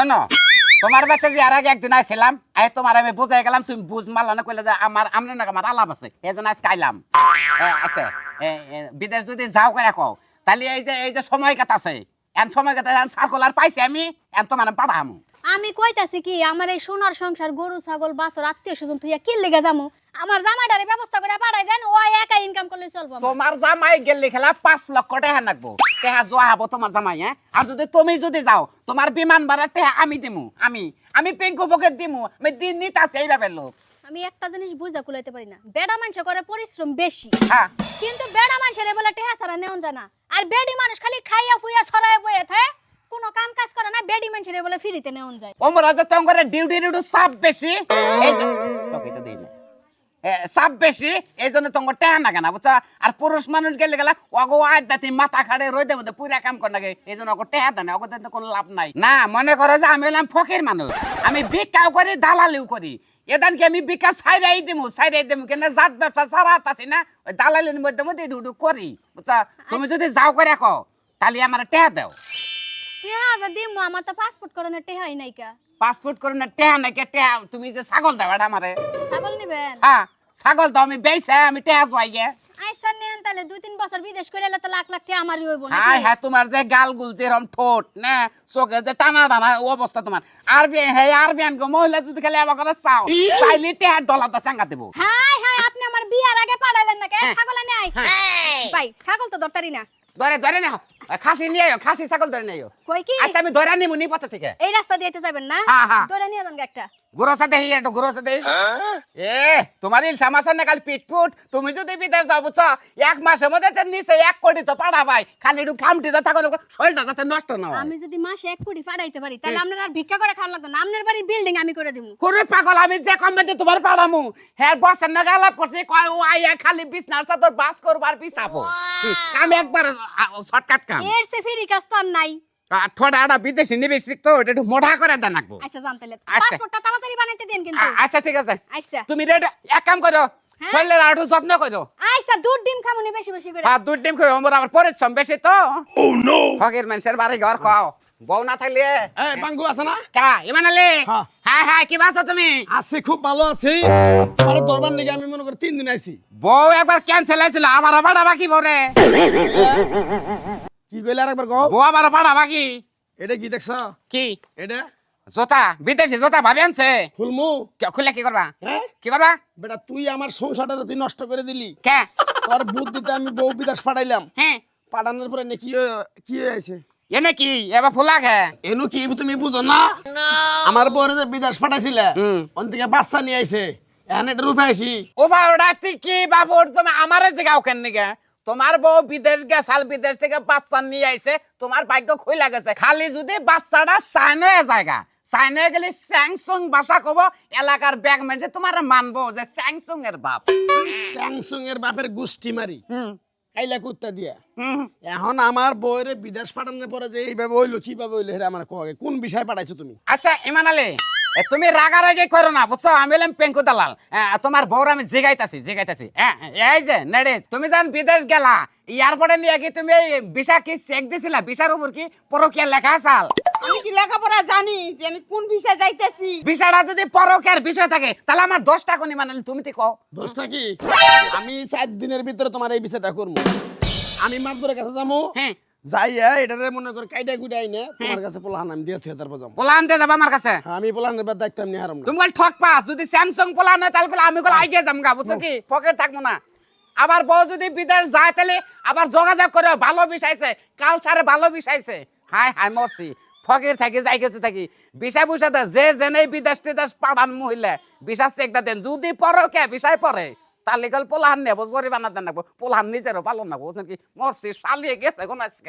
হন তোমার বাড়িতে যে আর আগে একদিন আইছিলাম আই তোমার আমি বুঝাই গেলাম তুমি বুঝ মারলা না কইলে যে আমার না আমার আলাপ আছে এই জন্য আজকে আইলাম। এ, আচ্ছা বিদেশ যদি যাও করে কও তাহলে এই যে এই যে সময় কাটাছে এন সময় কাটা এন সার্কুলার পাইছি আমি এন তোমার পাঠামু। আমি কইতাছি কি আমার এই সোনার সংসার গরু ছাগল বাছর আত্মীয় স্বজন তুই কি লেগে যামু? আমার জামাইটারে ব্যবস্থা করে পাঠাই দেন ও একা ইনকাম করলে চলবো। তোমার জামাই গেলে খেলা পাঁচ লক্ষ টাকা নাকবো। টাকা জোয়া হব তোমার জামাই হ্যাঁ? আর যদি তুমি যদি যাও তোমার বিমান ভাড়া টাকা আমি দিমু আমি। আমি পেঙ্কু পকেট দিমু আমি দিন নিতে আছে এইভাবে লোক। আমি একটা জিনিস বুঝা কুলাইতে পারি না। বেড়া মানুষ করে পরিশ্রম বেশি। হ্যাঁ। কিন্তু বেড়া মানুষের বলে টেহা ছাড়া নেওয়া জানা আর বেডি মানুষ খালি খাইয়া ফুইয়া ছড়ায় বয়ে থাকে কোনো কাম কাজ করে না বেডি মানুষের বলে ফ্রিতে নেওয়া যায়। ওমরা যে তোমার ডিউটি ডিউটি চাপ বেশি। এই যে চকি তো না। চাপ বেশি এই জন্য তোমার টেহা না কেনা বুঝছা? আর পুরুষ মানুষ গেলে গেলা অগো আজ দাতি মাথা খাড়ে রই দেবো পুরা কাম কর নাকি এই জন্য অগো টেহা দেয় না অগো কোনো লাভ নাই। না মনে করো যে আমি হলাম ফকির মানুষ আমি বিকাও করি দালালিও করি। এদান কি আমি বিকাশ সাইরাই দিমু সাইরাই দিমু কেন জাত ব্যবসা সারা আছি না ওই দালালির মধ্যে মধ্যে ডুডু করি বুঝছা? তুমি যদি যাও করে রাখো তাহলে আমার টেহা দাও। টেহা যা দিমু আমার তো পাসপোর্ট করানোর টেহাই নাই কা। পাসপোর্ট করে না টেহা নাকি টেহা তুমি যে ছাগল দাও আমারে। ছাগল নিবেন? হ্যাঁ। ছাগল তো আমি বেইছে আমি টেহা জয় গে। আইসা নেন তাহলে দুই তিন বছর বিদেশ করে এলে তো লাখ লাখ টাকা আমারই হইব না হ্যাঁ হ্যাঁ তোমার যে গাল গুল যেরকম ঠোঁট না চোখে যে টানা টানা অবস্থা তোমার। আর বি হ্যাঁ আর বিয়ান গো মহিলা যদি খালি আবার করে চাও চাইলে টেহা ডলার দা চাঙ্গা দেবো। হাই হাই আপনি আমার বিয়ার আগে পাঠাইলেন না কে হ্যাঁ। ছাগল নাই ভাই ছাগল তো দরকারি না। ধরে ধরে না। খাসি নিয়ে আয়ো খাসি ছাগল ধরে নিয়ে আয়ো কই কি? আচ্ছা আমি ধরে নিমু নি পথে থেকে। এই রাস্তা দিয়ে যাবেন না? হ্যাঁ, হ্যাঁ। ধরে নিয়ে যান একটা। গুরসা দেহি একটু গুরসা দেহি। এ তোমার ইলসা মাছের না কাল পিটপুট তুমি যদি বিদেশ যাও বুঝছ? এক মাসের মধ্যে তো নিচে এক কোটি তো পাড়া ভাই খালি একটু খামটি তো থাকো শরীরটা যাতে নষ্ট না আমি যদি মাসে এক কোটি পাড়াইতে পারি তাহলে আপনার আর ভিক্ষা করে খাওয়া লাগতো না। আপনার বাড়ি বিল্ডিং আমি করে দিব পুরো পাগল আমি যে কমেন্টে তোমার পাড়ামু। হ্যাঁ বসের নাকি আলাপ করছি। কয় ও আইয়া খালি বিছনার চাদর বাস করবার পিছাবো। আমি একবার শর্টকাট কাম এর সে ফ্রি কাজ তো আর নাই। আর থোড়া আড়া বিদেশি নিবেশিক তো এটা একটু মোটা করে দেন রাখব। আচ্ছা জানতে আচ্ছা। পাসপোর্টটা তাড়াতাড়ি বানাইতে দেন কিন্তু। আচ্ছা ঠিক আছে। আচ্ছা। তুমি রেড এক কাম করো হ্যাঁ? শরীরের আরও যত্ন করো। আচ্ছা দুধ ডিম খামুনি বেশি বেশি করে। আর দুধ ডিম খাও আমার আবার পরিশ্রম বেশি তো। ফকির মানুষের বাড়ি ঘর খাও। বউ না থাকলে এই বাঙ্গু আছে না? কা ইমান আলী হ্যাঁ। হ্যাঁ হ্যাঁ কি বাছো তুমি? আছি খুব ভালো আছি। আমার দরবার নাকি আমি মনে করি তিন দিন আইছি। বউ একবার ক্যান্সেল হয়েছিল আবার ভাড়া বাকি বরে কি কইলে আরেকবার কও? বউ আবার ভাড়া বাকি। এটা কি দেখছ? কি? এটা? জোতা বিদেশি জোতা ভাবি আনছে। ফুলমু কে- খুলে কি করবা? হ্যাঁ? কি করবা? বেটা তুই আমার সংসারটা তুই নষ্ট করে দিলি। কে? তোর বুদ্ধিতে আমি বউ বিদেশ পাঠাইলাম। হ্যাঁ। পাঠানোর পরে নাকি কি হয়েছে? এনে কি? এবার ফুলা খে এনু কি তুমি বুঝো না? আমার বউরে যে বিদেশ পাঠাইছিলে। ওন থেকে বাচ্চা নিয়ে আইছে। এখন রূপায় কি? ও বাবুরা তুই কি বাবুর তুমি আমারে জিগাও কেন নিগে তোমার বউ বিদেশ গেছাল বিদেশ থেকে বাচ্চা নিয়ে আইছে তোমার ভাগ্য খুইলা গেছে। খালি যদি বাচ্চাটা চাইনে জায়গা চাইনে গেলে স্যাংসুং ভাষা কব এলাকার ব্যাগ মেজে তোমার মানবো যে স্যাংসুং এর বাপ। স্যামসুং এর বাপের গোষ্ঠী মারি। হুম। কাইলা কুত্তা দিয়া। হুম। এখন আমার বউরে বিদেশ পাঠানোর পরে যে এইভাবে হইল কীভাবে হইল সেটা আমার কোন বিষয় পাঠাইছো তুমি? আচ্ছা ইমান আলী তুমি রাগারাগি করো না বুঝছ? আমি হলাম পেঙ্কু দালাল। তোমার বউর আমি জিগাইতাছি জিগাইতাছি। এই যে নেড়েস তুমি যখন বিদেশ গেলা এয়ারপোর্টে নিয়ে কি তুমি এই ভিসা কি চেক দিছিলা? ভিসার উপর কি পরকিয়া লেখা আসাল? আমি কি লেখাপড়া জানি যে আমি কোন বিষয়ে যাইতেছি? ভিসাটা যদি পরকিয়ার বিষয় থাকে তাহলে আমার দশটা কোনি মানে তুমি তো কও? দোষটা কি? আমি চার দিনের ভিতরে তোমার এই বিষয়টা করব। আমি মারদুরের কাছে যাব। হ্যাঁ। যাইয়া এটারে মনে করে কাইটা কুইটাই নে তোমার কাছে পোলাহান আমি দিয়ে থুয়ে তারপর যাব আমার কাছে? হ্যাঁ, আমি পোলাহানের বাদ দায়িত্ব আমি হারাম তুমি বল ঠক যদি স্যামসাং তাহলে আমি আইডিয়া যাম গা বুঝছ কি? পকেট থাকব না। আবার বউ যদি বিদেশ যায় তাহলে আবার যোগাযোগ করে ভালো বিষাইছে কালচারে ভালো বিষাইছে হাই হাই মরছি। ফকির থাকি যাই গেছে থাকি। বিষয় বুঝা দে যে জেনে বিদেশ টিদেশ পাঠান মহিলা বিশ্বাস চেকটা দেন। যদি পরে কে বিষয় পরে তাহলে গেল পোলাহান নেব জরিমানা দেন নেব পোলাহান নিজেরও পালন নেব বুঝছেন কি? মরছি শালিয়ে গেছে কোন আজকে।